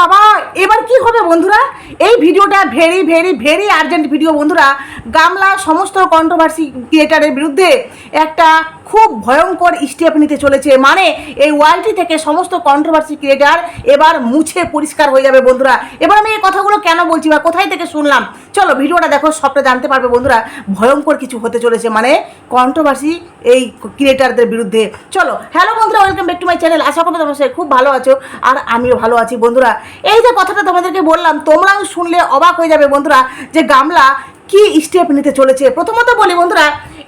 বাবা, এবার কি হবে বন্ধুরা? এই ভিডিওটা very very very urgent video বন্ধুরা। গামলা, সমস্ত কন্ট্রোভার্সি ক্রিয়েটারের বিরুদ্ধে একটা খুব ভয়ঙ্কর স্টেপ নিতে চলেছে। মানে এই ওয়ার্ল্ডটি থেকে সমস্ত কন্ট্রোভার্সি ক্রিয়েটার এবার মুছে পরিষ্কার হয়ে যাবে বন্ধুরা। এবার আমি এই কথাগুলো কেন বলছি বা কোথায় থেকে শুনলাম? চলো ভিডিওটা দেখো, সবটা জানতে পারবে বন্ধুরা। ভয়ঙ্কর কিছু হতে চলেছে মানে কন্ট্রোভার্সি এই ক্রিয়েটারদের বিরুদ্ধে। চলো হ্যালো বন্ধুরা welcome back to my channel আশা করি তোমরা সবাই খুব ভালো আছো, আর আমিও ভালো আছি বন্ধুরা। এই যে কথাটা তোমাদেরকে বললাম, তোমরাও শুনলে অবাক হয়ে যাবে বন্ধুরা, যে গামলা কি স্টেপ নিতে চলেছে। প্রথমত বলি বন্ধুরা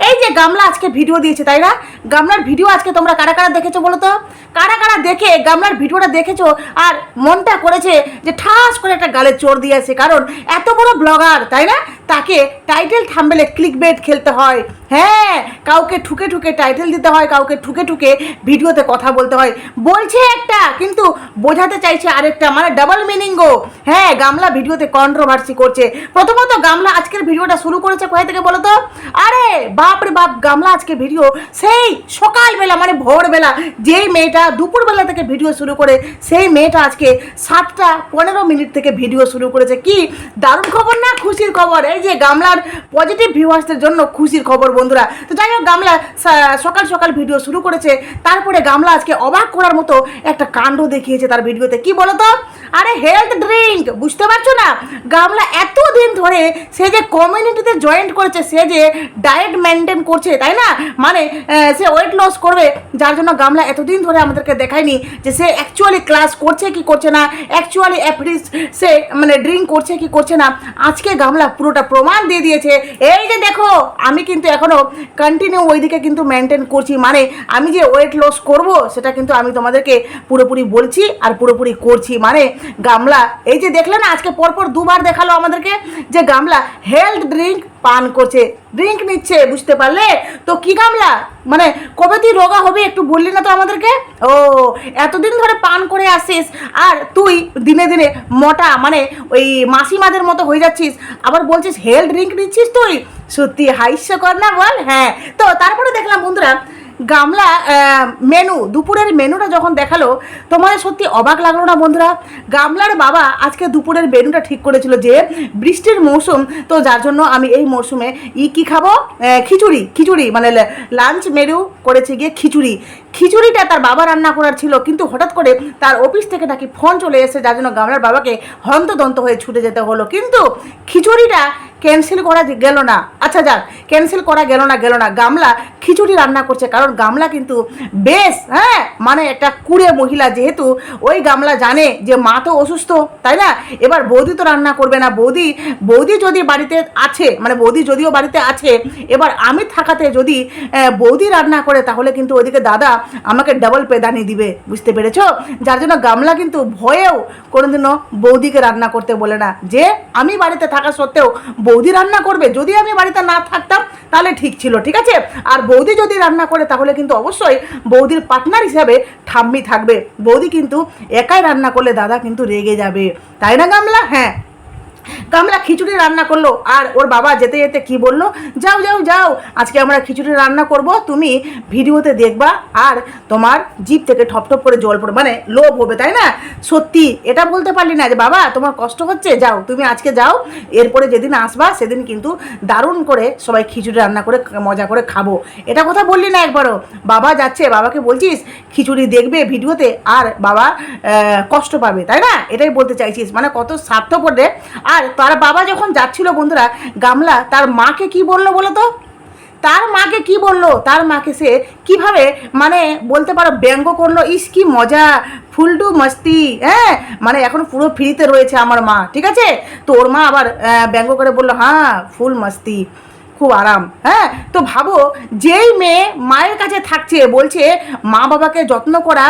এই যে গামলা আজকে ভিডিও দিয়েছে, তাই না? গামলার ভিডিও আজকে তোমরা কারা কারা দেখেছ বলো তো? কারা কারা দেখে গামলার ভিডিওটা দেখেছ? আর মনটা করেছে যে ঠাস করে একটা গালে চোর দিয়েছে কারণ এত বড় ব্লগার তাই না? তাকে টাইটেল থাম্বেলে ক্লিক বেট খেলতে হয়। হ্যাঁ কাউকে ঠুকে ঠুকে টাইটেল দিতে হয়, কাউকে ঠুকে ঠুকে ভিডিওতে কথা বলতে হয়। বলছে একটা, কিন্তু বোঝাতে চাইছে আরেকটা মানে ডাবল মিনিং গো হ্যাঁ গামলা ভিডিওতে কন্ট্রোভার্সি করছে। প্রথমত গামলা আজকের ভিডিওটা শুরু করেছে কোথায় থেকে বলো তো? আরে বাপ রে বাপ, গামলা আজকে ভিডিও সেই সকালবেলা মানে ভোরবেলা, যেই মেয়েটা দুপুরবেলা থেকে ভিডিও শুরু করে, সেই মেয়েটা আজকে সাতটা পনেরো মিনিট থেকে ভিডিও শুরু করেছে। কি দারুণ খবর না? খুশির খবর। এই যে গামলার পজিটিভ ভিউয়ার্সদের জন্য খুশির খবর, বন্ধুরা। তো যাই হোক, গামলা সকাল সকাল ভিডিও শুরু করেছে। তারপরে গামলা আজকে অবাক করার মতো একটা কাণ্ড দেখিয়েছে তার ভিডিওতে কি বলো তো আরে হেলথ ড্রিঙ্ক বুঝতে পারছ না? গামলা এতদিন ধরে সে যে কমিউনিটিতে জয়েন্ট করেছে, সে যে ডায়েট মেনটেন করছে, তাই না? মানে সে ওয়েট লস করবে, যার জন্য গামলা এতদিন ধরে আমাদেরকে দেখায়নি যে সে অ্যাকচুয়ালি ক্লাস করছে কি করছে না অ্যাকচুয়ালি অ্যাপ্রিস সে মানে ড্রিঙ্ক করছে কি করছে না, আজকে গামলা পুরোটা প্রমাণ দিয়ে দিয়েছে। এই যে দেখো, আমি কিন্তু এখনও কন্টিনিউ ওইদিকে কিন্তু মেনটেন করছি মানে আমি যে ওয়েট লস করব, সেটা কিন্তু আমি তোমাদেরকে পুরোপুরি বলছি আর পুরোপুরি করছি মানে গামলা, এই যে দেখলে না, আজকে পরপর দুবার দেখাল আমাদেরকে যে গামলা হেলথ ড্রিঙ্ক পান করছে ড্রিঙ্ক নিচ্ছে, বুঝতে পারলে? তো কি গামলা? মানে কবে তুই রোগা হবে একটু বললি না তো আমাদেরকে? ও, এতদিন ধরে পান করে আসিস, আর তুই দিনে দিনে মোটা মানে ওই মাসিমাদের মতো হয়ে যাচ্ছিস, আবার বলছিস, হেল ড্রিঙ্ক নিচ্ছিস তুই? সত্যি হাস্যকর না বল? হ্যাঁ তো তারপরে দেখলাম বন্ধুরা গামলা মেনু, দুপুরের মেনুটা যখন দেখাল, তোমাদের সত্যি অবাক লাগল না বন্ধুরা? গামলার বাবা আজকে দুপুরের মেনুটা ঠিক করেছিল যে, বৃষ্টির মৌসুম, তো যার জন্য আমি এই মরশুমে ই কি খাব? খিচুড়ি খিচুড়ি মানে লাঞ্চ মেনু করেছে গিয়ে খিচুড়ি। খিচুড়িটা তার বাবা রান্না করার ছিল, কিন্তু হঠাৎ করে তার অফিস থেকে নাকি ফোন চলে এসেছে, যার জন্য গামলার বাবাকে হন্তদন্ত হয়ে ছুটে যেতে হলো। কিন্তু খিচুড়িটা ক্যান্সেল করা গেল না। আচ্ছা যাক, ক্যান্সেল করা গেল না গেল না। গামলা খিচুড়ি রান্না করছে, কারণ গামলা কিন্তু বেশ হ্যাঁ মানে একটা কুড়ে মহিলা যেহেতু, ওই গামলা জানে যে মা তো অসুস্থ, তাই না? এবার বৌদি তো রান্না করবে না। বৌদি বৌদি যদি বাড়িতে আছে মানে বৌদি যদিও বাড়িতে আছে, এবার আমি থাকাতে যদি বৌদি রান্না করে, তাহলে কিন্তু ওইদিকে দাদা আমাকে ডাবল পেদানি দিবে, বুঝতে পেরেছ? যার জন্য গামলা কিন্তু ভয়েও কোনোদিনও বৌদিকে রান্না করতে বলে না। যে আমি বাড়িতে থাকা সত্ত্বেও বৌদি রান্না করবে, যদি আমি বাড়িতে না থাকতাম, তাহলে ঠিক ছিল, ঠিক আছে? আর বৌদি যদি রান্না করে, তাহলে কিন্তু অবশ্যই বৌদির পার্টনার হিসাবে ঠাম্মি থাকবে। বৌদি কিন্তু একাই রান্না করলে দাদা কিন্তু রেগে যাবে। তাই না গামলা? হ্যাঁ। গামলা খিচুড়ি রান্না করল, আর ওর বাবা যেতে যেতে কি বলল, যাও যাও যাও, আজকে আমরা খিচুড়ি রান্না করব, তুমি ভিডিওতে দেখবা, আর তোমার জিভ থেকে ঠপ ঠপ করে জল পড়বে। মানে লোভ হবে, তাই না? সত্যি, এটা বলতে পারলি না যে, বাবা, তোমার কষ্ট হচ্ছে, যাও, তুমি আজকে যাও, এরপরে যেদিন আসবা, সেদিন কিন্তু দারুণ করে সবাই খিচুড়ি রান্না করে, মজা করে খাব। এটা কথা বললি না একবারও। বাবা যাচ্ছে, বাবাকে বলছিস, খিচুড়ি দেখবে ভিডিওতে, আর বাবা কষ্ট পাবে। তাই না? এটাই বলতে চাইছিস। মানে কত স্বার্থপর রে। আর তার বাবা যখন যাচ্ছিল বন্ধুরা, গামলা তার মাকে কি বলল বলো তো? তার মাকে কি বলল? তার মাকে সে কীভাবে মানে বলতে পারো, ব্যঙ্গ করল? ইস, কি মজা! ফুলটু মস্তি হ্যাঁ? মানে এখন পুরো ফ্রিতে রয়েছে আমার মা, ঠিক আছে? তো ওর মা আবার ব্যঙ্গ করে বলল হ্যাঁ ফুল মস্তি। খুব আরাম। হ্যাঁ তো ভাবো, যেই মেয়ে মায়ের কাছে থাকছে, বলছে, মা বাবাকে যত্ন করা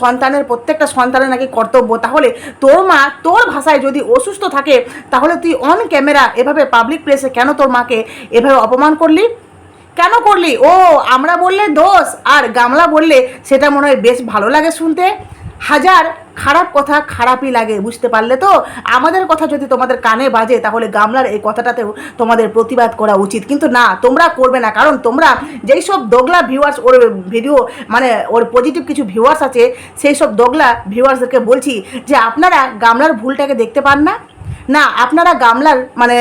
সন্তানের, প্রত্যেকটা সন্তানের নাকি কর্তব্য, তাহলে তোর মা, তোর ভাষায় যদি অসুস্থ থাকে, তাহলে তুই অন ক্যামেরা এভাবে পাবলিক প্লেসে কেন তোর মাকে এভাবে অপমান করলি? কেন করলি? ও, আমরা বললে দোষ, আর গামলা বললে সেটা মনে হয় বেশ ভালো লাগে শুনতে। হাজার খারাপ কথা খারাপই লাগে, বুঝতে পারলে তো? আমাদের কথা যদি তোমাদের কানে বাজে, তাহলে গামলার এই কথাটাতেও তোমাদের প্রতিবাদ করা উচিত। কিন্তু না, তোমরা করবে না, কারণ তোমরা যেই সব দোগলা ভিউয়ার্স ওর ভিডিও মানে ওর পজিটিভ কিছু ভিউয়ার্স আছে, সেই সব দোগলা ভিউয়ার্সদেরকে বলছি যে, আপনারা গামলার ভুলটাকে দেখতে পান না? না, আপনারা গামলার মানে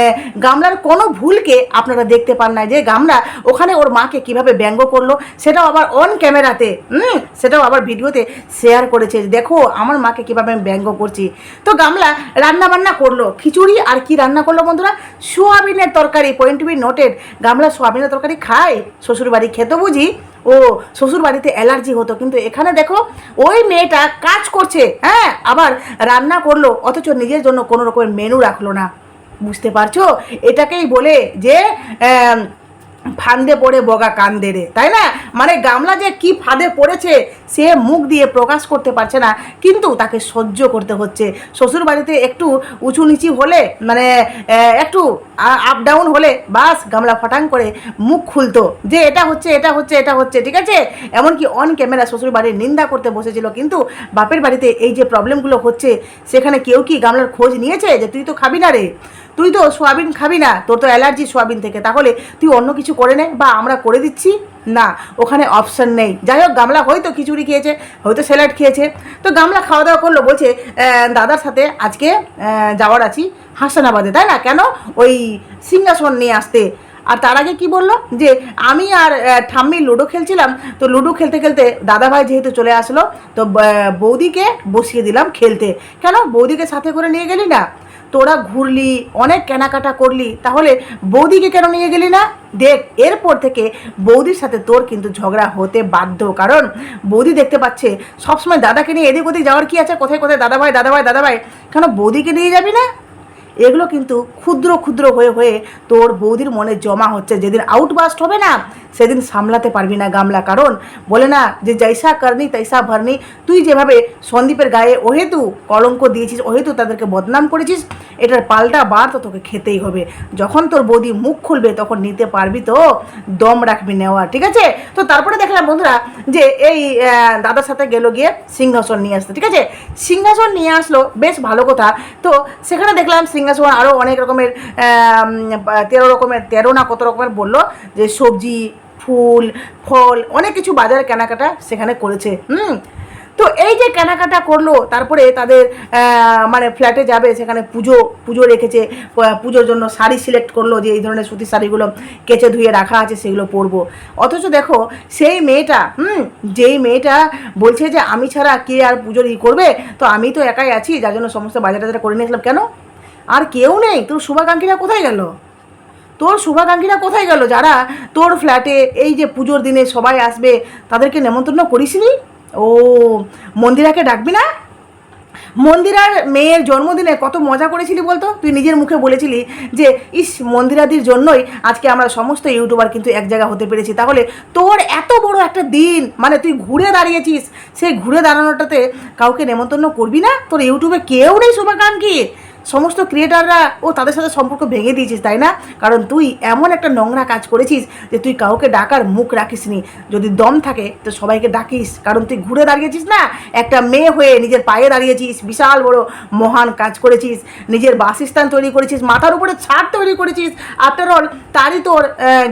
গামলার কোনো ভুলকে আপনারা দেখতে পান না যে গামলা ওখানে ওর মাকে কীভাবে ব্যঙ্গ করল, সেটাও আবার অন ক্যামেরাতে হুম, সেটাও আবার ভিডিওতে শেয়ার করেছে দেখো, আমার মাকে কীভাবে আমি ব্যঙ্গ করছি। তো গামলা রান্না বান্না করল, খিচুড়ি আর কি রান্না করল বন্ধুরা? সোয়াবিনের তরকারি পয়েন্ট টু বি নোটেড গামলা সোয়াবিনের তরকারি খায়, শ্বশুরবাড়ি খেতে বুঝি ও শ্বশুর বাড়িতে অ্যালার্জি হতো। কিন্তু এখানে দেখো, ওই মেয়েটা কাজ করছে হ্যাঁ? আবার রান্না করল, অথচ নিজের জন্য কোনো রকমের মেনু রাখল না। বুঝতে পারছ? এটাকেই বলে যে ফান্দে পড়ে বগা কান্দে রে তাই না? মানে গামলা যে কি ফাঁদে পড়েছে, সে মুখ দিয়ে প্রকাশ করতে পারছে না, কিন্তু তাকে সহ্য করতে হচ্ছে। শ্বশুর বাড়িতে একটু উঁচু নিচি হলে মানে একটু আপ ডাউন হলে, বাস গামলা ফটাং করে মুখ খুলতো। যে এটা হচ্ছে এটা হচ্ছে এটা হচ্ছে, ঠিক আছে? এমনকি অন ক্যামেরা শ্বশুর বাড়ির নিন্দা করতে বসেছিল, কিন্তু বাপের বাড়িতে এই যে প্রবলেমগুলো হচ্ছে, সেখানে কেউ কি গামলার খোঁজ নিয়েছে যে, তুই তো খাবি না রে? তুই তো সোয়াবিন খাবি না, তোর তো অ্যালার্জি সোয়াবিন থেকে। তাহলে তুই অন্য কিছু করে নে বা আমরা করে দিচ্ছি? না, ওখানে অপশন নেই। যাই হোক, গামলা হয়তো খিচুড়ি খেয়েছে, হয়তো স্যালাড খেয়েছে। তো গামলা খাওয়া দাওয়া করল, বলছে দাদার সাথে আজকে যাওয়ার আছি হাসানাবাদে। তাই না? কেন? ওই সিংহাসন নিয়ে আসতে। আর তার আগে কি বলল? যে, আমি আর ঠাম্মি লুডো খেলছিলাম। তো লুডো খেলতে খেলতে দাদাভাই যেহেতু চলে আসলো, তো বৌদিকে বসিয়ে দিলাম খেলতে। কেন? বৌদিকে সাথে করে নিয়ে গেলি না? তোরা ঘুরলি, অনেক কেনাকাটা করলি, তাহলে বৌদিকে কেন নিয়ে গেলি না? দেখ, এরপর থেকে বৌদির সাথে তোর কিন্তু ঝগড়া হতে বাধ্য। কারণ বৌদি দেখতে পাচ্ছে, সবসময় দাদাকে নিয়ে এদিক ওদিক যাওয়ার কি আছে? কোথায় কোথায়? দাদা ভাই দাদা ভাই দাদা ভাই কেন বৌদিকে নিয়ে যাবি না? এগুলো কিন্তু ক্ষুদ্র ক্ষুদ্র হয়ে হয়ে তোর বৌদির মনে জমা হচ্ছে। যেদিন আউটবাস্ট হবে না, সেদিন সামলাতে পারবি না গামলা। কারণ বলে না যে জৈসা করনি, তৈসা ভরনি, তুই যেভাবে সন্দীপের গায়ে ওহেতু কলঙ্ক দিয়েছিস ওহেতু তাদেরকে বদনাম করেছিস, এটার পাল্টা বার তো তোকে খেতেই হবে। যখন তোর বৌদি মুখ খুলবে, তখন নিতে পারবি তো দম রাখবি নেওয়া, ঠিক আছে? তো তারপরে দেখলাম বন্ধুরা যে এই দাদার সাথে গেল গিয়ে সিংহাসন নিয়ে আসতে, ঠিক আছে? সিংহাসন নিয়ে আসলো, বেশ ভালো কথা। তো সেখানে দেখলাম সিংহাসন আরও অনেক রকমের তেরো রকমের, তেরো না কত রকমের বলল যে সবজি, ফুল, ফল, অনেক কিছু বাজারে কেনাকাটা সেখানে করেছে, হুম? তো এই যে কেনাকাটা করল, তারপরে তাদের মানে ফ্ল্যাটে যাবে, সেখানে পুজো পুজো রেখেছে পুজোর জন্য শাড়ি সিলেক্ট করল যে এই ধরনের সুতির শাড়িগুলো কেচে ধুয়ে রাখা আছে, সেগুলো পরবো। অথচ দেখো, সেই মেয়েটা, হুম, যেই মেয়েটা বলছে যে, আমি ছাড়া কে আর পুজোর ই করবে? তো আমি তো একাই আছি, যার জন্য সমস্ত বাজার টাজার করে নিয়েছিলাম। কেন? আর কেউ নেই, তোর শুভাকাঙ্ক্ষীরা কোথায় গেল? তোর শুভাকাঙ্ক্ষীরা কোথায় গেল? যারা তোর ফ্ল্যাটে এই যে পুজোর দিনে সবাই আসবে, তাদেরকে নেমন্তন্ন করিসনি? ও, মন্দিরাকে ডাকবি না? মন্দিরার মেয়ের জন্মদিনে কত মজা করেছিলি বলতো? তুই নিজের মুখে বলেছিলি যে, ইস, মন্দিরাদির জন্যই আজকে আমরা সমস্ত ইউটিউবার কিন্তু এক জায়গা হতে পেরেছি। তাহলে তোর এত বড় একটা দিন মানে তুই ঘুরে দাঁড়িয়েছিস, সেই ঘুরে দাঁড়ানোটাতে কাউকে নেমন্তন্ন করবি না? তোর ইউটিউবে কেউ নেই শুভাকাঙ্ক্ষী। সমস্ত ক্রিয়েটাররা ও তাদের সাথে সম্পর্ক ভেঙে দিয়েছিস, তাই না? কারণ তুই এমন একটা নোংরা কাজ করেছিস যে তুই কাউকে ডাকার মুখ রাখিসনি যদি দম থাকে, তো সবাইকে ডাকিস। কারণ তুই ঘুরে দাঁড়িয়েছিস না? একটা মেয়ে হয়ে নিজের পায়ে দাঁড়িয়েছিস, বিশাল বড় মহান কাজ করেছিস। নিজের বাসস্থান তৈরি করেছিস, মাথার উপরে ছাদ তৈরি করেছিস। আফটার অল তারই তোর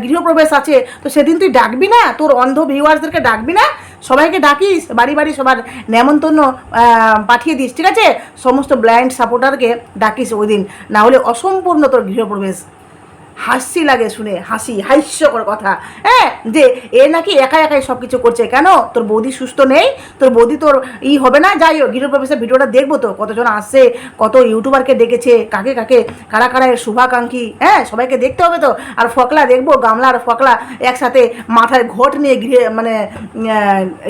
গৃহপ্রবেশ আছে। তো সেদিন তুই ডাকবি না? তোর অন্ধ ভিউয়ার্সদেরকে ডাকবি না? সবাইকে ডাকিস, বাড়ি বাড়ি সবার নেমন্তন্ন পাঠিয়ে দিস, ঠিক আছে? সমস্ত ব্লাইন্ড সাপোর্টারকে ডাকিস ওই দিন। না হলে অসম্পূর্ণ তোর গৃহপ্রবেশ। হাসি লাগে শুনে, হাসি, হাস্যকর কথা। হ্যাঁ যে এ নাকি একা একাই সব কিছু করছে। কেন? তোর বৌদি সুস্থ নেই, তোর বৌদি তোর ই হবে না? যাই হোক গৃহপ্রবেশের ভিডিওটা দেখব তো, কতজন আসছে কত ইউটিউবারকে ডেকেছে কাকে কাকে, কারা কারা শুভাকাঙ্ক্ষী হ্যাঁ সবাইকে দেখতে হবে তো। আর ফকলা দেখব, গামলা আর ফকলা একসাথে মাথায় ঘট নিয়ে গৃহে মানে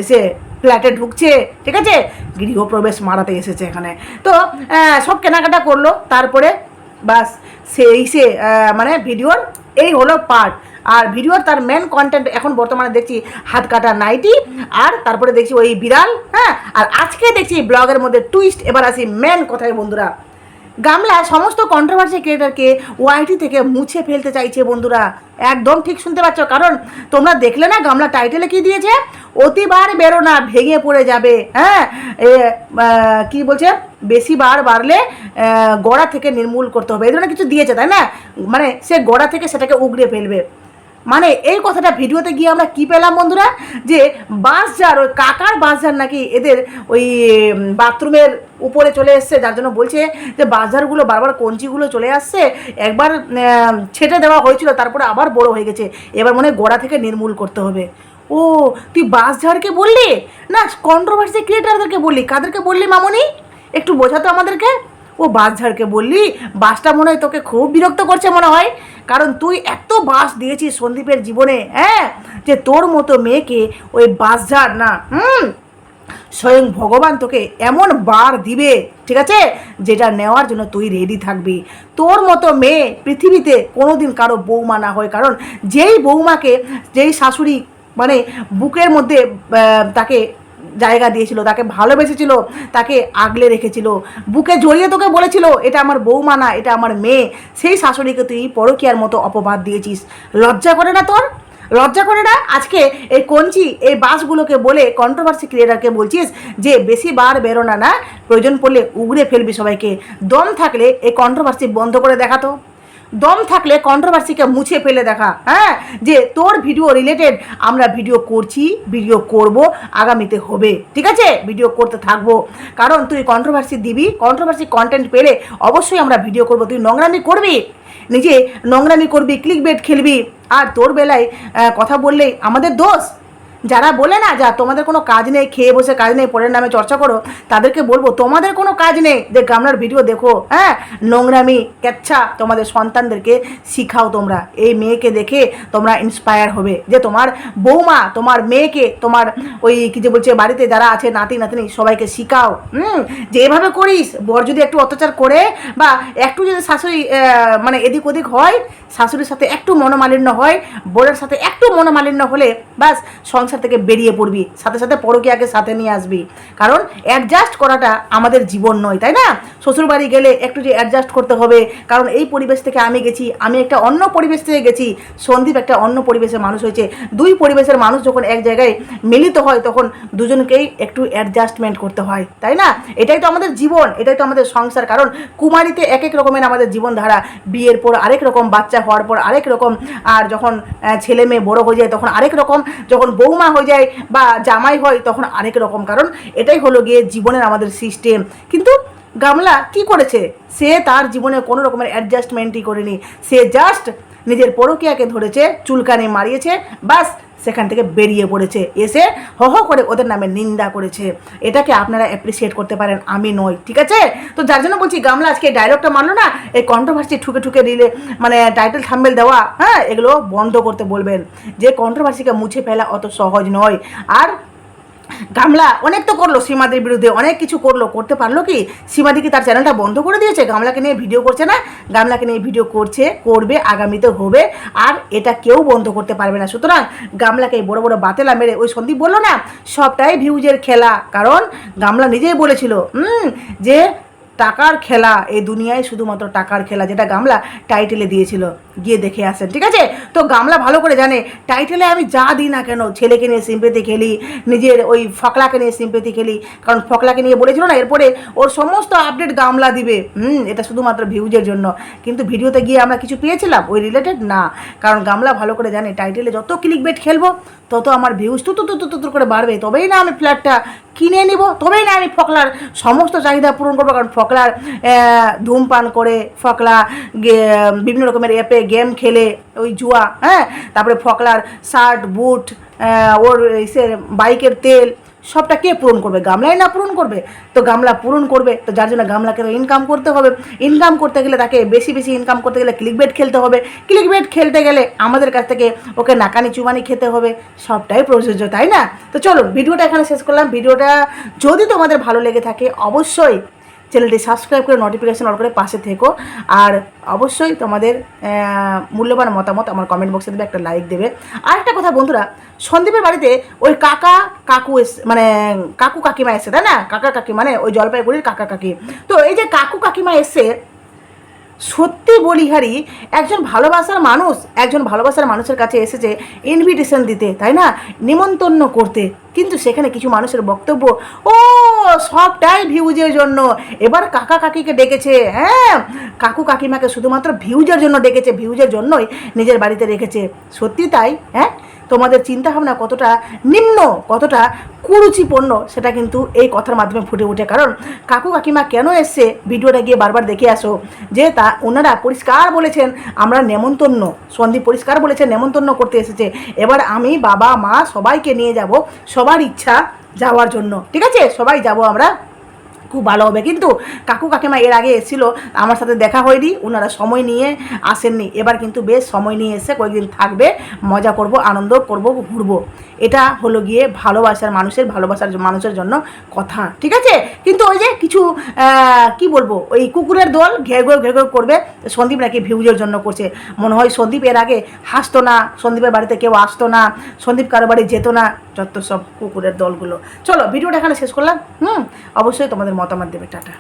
এসে ফ্ল্যাটে ঢুকছে, ঠিক আছে? গৃহপ্রবেশ মারাতে এসেছে এখানে। তো সব কেনাকাটা করল, তারপরে বাস সেই সে মানে ভিডিওর এই হলো পার্ট আর ভিডিওর তার মেন কন্টেন্ট এখন বর্তমানে দেখছি হাত কাটা নাইটি, আর তারপরে দেখছি ওই বিড়াল হ্যাঁ? আর আজকে দেখছি ব্লগের মধ্যে টুইস্ট এবার আসি মেন কথায় বন্ধুরা। গামলা সমস্ত কন্ট্রোভার্সি ক্রিয়েটারকে ওয়াইটি থেকে মুছে ফেলতে চাইছে বন্ধুরা। একদম ঠিক শুনতে পাচ্ছ, কারণ তোমরা দেখলে না গামলা টাইটেলে কি দিয়েছে? অতিবার বেরো না ভেঙে পড়ে যাবে। হ্যাঁ? কি বলছে? বেশি বার বাড়লে গোড়া থেকে নির্মূল করতে হবে। এই ধরনের কিছু দিয়েছে, তাই না? মানে সে গোড়া থেকে সেটাকে উগড়ে ফেলবে। মানে এই কথাটা ভিডিওতে গিয়ে আমরা কি পেলাম বন্ধুরা? যে বাসজার ওই কাকার বাসজার নাকি এদের ওই বাথরুমের উপরে চলে এসছে, যার জন্য বলছে যে বাসজারগুলো বারবার কঞ্চিগুলো চলে আসছে, একবার ছেটে দেওয়া হয়েছিল, তারপরে আবার বড় হয়ে গেছে, এবার মনে গোড়া থেকে নির্মূল করতে হবে। ও, তুই বাসঝাড়কে বললি? না কন্ট্রোভার্সি ক্রিয়েটারদেরকে বললি। কাদেরকে বললি মামনি? একটু বোঝাতো আমাদেরকে? ও বাস ঝাড়কে বললি, বাসটা মনে হয় তোকে খুব বিরক্ত করছে মনে হয়। কারণ তুই এত বাস দিয়েছিস সন্দীপের জীবনে হ্যাঁ? যে তোর মতো মেয়েকে ওই বাস ঝাড় না, হুম? স্বয়ং ভগবান তোকে এমন বার দিবে, ঠিক আছে? যেটা নেওয়ার জন্য তুই রেডি থাকবি। তোর মতো মেয়ে পৃথিবীতে কোনোদিন কারও বৌমা না হয়, কারণ যেই বৌমাকে, যেই শাশুড়ি মানে বুকের মধ্যে তাকে জায়গা দিয়েছিল, তাকে ভালোবেসেছিল, তাকে আগলে রেখেছিল। বুকে জড়িয়ে তোকে বলেছিল, এটা আমার বৌমা না, এটা আমার মেয়ে। সেই শাশুড়িকে তুই পরকীয়ার মতো অপবাদ দিয়েছিস। লজ্জা করে না তোর? লজ্জা করে না? আজকে এই কঞ্চি এই বাসগুলোকে বলে কন্ট্রোভার্সি ক্রিয়েটারকে বলছিস যে বেশি বার বেরো না? না প্রয়োজন পড়লে উগড়ে ফেলবি সবাইকে। দম থাকলে এই কন্ট্রোভার্সি বন্ধ করে দেখাতো। দম থাকলে কন্ট্রোভার্সিকে মুছে ফেলে দেখা হ্যাঁ? যে তোর ভিডিও রিলেটেড আমরা ভিডিও করছি ভিডিও করব, আগামীতে হবে। ঠিক আছে? ভিডিও করতে থাকব। কারণ তুই কন্ট্রোভার্সি দিবি কন্ট্রোভার্সি কন্টেন্ট পেলে অবশ্যই আমরা ভিডিও করব। তুই নোংরামি করবি, নিজে নোংরামি করবি ক্লিক বেট খেলবি। আর তোর বেলায় কথা বললেই আমাদের দোষ। যারা বলে না যা তোমাদের কোনো কাজ নেই, খেয়ে বসে কাজ নেই, পরের নামে চর্চা করো, তাদেরকে বলব, তোমাদের কোনো কাজ নেই। যে গামলার ভিডিও দেখো হ্যাঁ? নোংরামি, কেচ্ছা তোমাদের সন্তানদেরকে শিখাও তোমরা। এই মেয়েকে দেখে তোমরা ইন্সপায়ার হবে। যে তোমার বৌমা, তোমার মেয়েকে, তোমার ওই কি যে বলছে, বাড়িতে যারা আছে, নাতি, নাতনি, সবাইকে শিখাও। হুম? যে এভাবে করিস, বর যদি একটু অত্যাচার করে বা একটু যদি শাশুড়ি মানে এদিক ওদিক হয়, শাশুড়ির সাথে একটু মনোমালিন্য হয় বোনের সাথে একটু মনোমালিন্য হলে বাস সংসার থেকে বেরিয়ে পড়বি, সাথে সাথে পরকীয়াকে সাথে নিয়ে আসবি। কারণ অ্যাডজাস্ট করাটা আমাদের জীবন নয়, তাই না? শ্বশুরবাড়ি গেলে একটু যে অ্যাডজাস্ট করতে হবে, কারণ এই পরিবেশ থেকে আমি গেছি, আমি একটা অন্য পরিবেশ থেকে গেছি, সন্দীপ একটা অন্য পরিবেশের মানুষ হয়েছে। দুই পরিবেশের মানুষ যখন এক জায়গায় মিলিত হয়, তখন দুজনকেই একটু অ্যাডজাস্টমেন্ট করতে হয়, তাই না? এটাই তো আমাদের জীবন, এটাই তো আমাদের সংসার। কারণ কুমারীতে এক এক রকমের আমাদের জীবনধারা। বিয়ের পর আরেক রকম, বাচ্চা হওয়ার পর আরেক রকম, আর যখন ছেলে মেয়ে বড় হয়ে যায়, তখন আরেক রকম। যখন বৌমা হয়ে যায় বা জামাই হয় তখন আরেক রকম। কারণ এটাই হলো গিয়ে জীবনের আমাদের সিস্টেম কিন্তু গামলা কি করেছে? সে তার জীবনে কোনো রকমের অ্যাডজাস্টমেন্টই করেনি। সে জাস্ট নিজের পরকিয়াকে ধরেছে, চুলকানি মারিয়েছে, বাস সেখান থেকে বেরিয়ে পড়েছে। এসে হ হ করে ওদের নামে নিন্দা করেছে। এটাকে আপনারা অ্যাপ্রিসিয়েট করতে পারেন, আমি নই, ঠিক আছে? তো যার জন্য বলছি, গামলা আজকে ডায়লগটা মানলো না, এই কন্ট্রোভার্সি ঠুকে ঠুকে দিলে মানে টাইটেল থাম্বেল দেওয়া হ্যাঁ এগুলো বন্ধ করতে বলবেন। যে কন্ট্রোভার্সিকে মুছে ফেলা অত সহজ নয়। আর গামলা অনেক তো করল সীমাদের বিরুদ্ধে, অনেক কিছু করল, করতে পারল কি? সীমাদি কি তার চ্যানেলটা বন্ধ করে দিয়েছে? গামলাকে নিয়ে ভিডিও করছে না? গামলাকে নিয়ে ভিডিও করছে, করবে, আগামীতে হবে, আর এটা কেউ বন্ধ করতে পারবে না। সুতরাং গামলাকে বড় বড় বাতেলা মেরে ওই সন্দীপ বলল না, সবটাই ভিউজের খেলা। কারণ গামলা নিজেই বলেছিল যে টাকার খেলা, এই দুনিয়ায় শুধুমাত্র টাকার খেলা যেটা গামলা টাইটেলে দিয়েছিল। গিয়ে দেখে আসেন, ঠিক আছে? তো গামলা ভালো করে জানে, টাইটেলে আমি যা দিই না কেন, ছেলেকে নিয়ে সিম্পেতি খেলি, নিজের ওই ফকলাকে নিয়ে সিম্পেতি খেলি, কারণ ফকলাকে নিয়ে বলেছিল না, এরপরে ওর সমস্ত আপডেট গামলা দিবে। হুম, এটা শুধুমাত্র ভিউজের জন্য। কিন্তু ভিডিওতে গিয়ে আমরা কিছু পেয়েছিলাম, ওই রিলেটেড না। কারণ গামলা ভালো করে জানে, টাইটেলে যত ক্লিক বেট খেলব, তত আমার ভিউজ তু তু তু করে বাড়বে। তবেই না আমি ফ্ল্যাটটা কিনে নিব। তবেই না আমি ফকলার সমস্ত চাহিদা পূরণ করব। কারণ ফকলার ধূমপান করে ফকলা বিভিন্ন রকমের অ্যাপে গেম খেলে, ওই জুয়া হ্যাঁ? তারপরে ফকলার শার্ট বুট ওর এসে বাইকের তেল সবটা কে পূরণ করবে? গামলাই না পূরণ করবে? তো গামলা পূরণ করবে, তো যার জন্য গামলাকে তো ইনকাম করতে হবে। ইনকাম করতে গেলে তাকে বেশি বেশি ইনকাম করতে গেলে ক্লিক বেট খেলতে হবে। ক্লিক বেট খেলতে গেলে আমাদের কাছ থেকে ওকে নাকানি চুমানি খেতে হবে। সবটাই প্রযোজ্য, তাই না? তো চলো, ভিডিওটা এখানে শেষ করলাম। ভিডিওটা যদি তোমাদের ভালো লেগে থাকে, অবশ্যই চ্যানেলটি সাবস্ক্রাইব করে নোটিফিকেশন অন করে পাশে থেকো। আর অবশ্যই তোমাদের মূল্যবান মতামত আমার কমেন্ট বক্সে দেবে, একটা লাইক দেবে। আর একটা কথা বন্ধুরা, সন্দীপের বাড়িতে ওই কাকা, কাকু এস মানে কাকু কাকিমা এসে, তাই না? কাকা কাকি মানে ওই জলপাইগুড়ির কাকা কাকি। তো এই যে কাকু কাকিমা এসছে সত্যি বলি হারি, একজন ভালোবাসার মানুষ, একজন ভালোবাসার মানুষের কাছে এসেছে ইনভিটেশন দিতে, তাই না? নিমন্ত্রণ করতে। কিন্তু সেখানে কিছু মানুষের বক্তব্য, ও, সবটাই ভিউজের জন্য। এবার কাকা কাকিকে ডেকেছে। হ্যাঁ কাকু কাকিমাকে শুধুমাত্র ভিউজের জন্য ডেকেছে, ভিউজের জন্যই নিজের বাড়িতে রেখেছে। সত্যি তাই? হ্যাঁ? তোমাদের চিন্তাভাবনা কতটা নিম্ন, কতটা কুরুচিপূর্ণ, সেটা কিন্তু এই কথার মাধ্যমে ফুটে ওঠে। কারণ কাকু কাকিমা কেন এসছে? ভিডিওটা গিয়ে বারবার দেখে আসো। যে তা ওনারা পরিষ্কার বলেছেন, আমরা নেমন্তন্ন। সন্দীপ পরিষ্কার বলেছেন নেমন্তন্ন করতে এসেছে। এবার আমি বাবা, মা সবাইকে নিয়ে যাব সবার ইচ্ছা যাওয়ার জন্য। ঠিক আছে? সবাই যাব আমরা খুব ভালো হবে। কিন্তু কাকু কাকিমা এর আগে এসেছিল, আমার সাথে দেখা হয়নি ওনারা সময় নিয়ে আসেননি। এবার কিন্তু বেশ সময় নিয়ে এসে কয়েকদিন থাকবে, মজা করব, আনন্দ করব, ঘুরবো। এটা হলো গিয়ে ভালোবাসার মানুষের ভালোবাসার মানুষের জন্য কথা, ঠিক আছে? কিন্তু ওই যে কিছু কি বলব, ওই কুকুরের দল ঘেঘর ঘেঘর করবে, সন্দীপ নাকি ভিউজের জন্য করছে। মনে হয় সন্দীপ এর আগে হাসতো না, সন্দীপের বাড়িতে কেউ আসতো না, সন্দীপ কারও বাড়ি যেত না, যত সব কুকুরের দলগুলো। চলো, ভিডিওটা এখানে শেষ করলাম। হুম, অবশ্যই তোমাদের মতামত দেবে টাটা।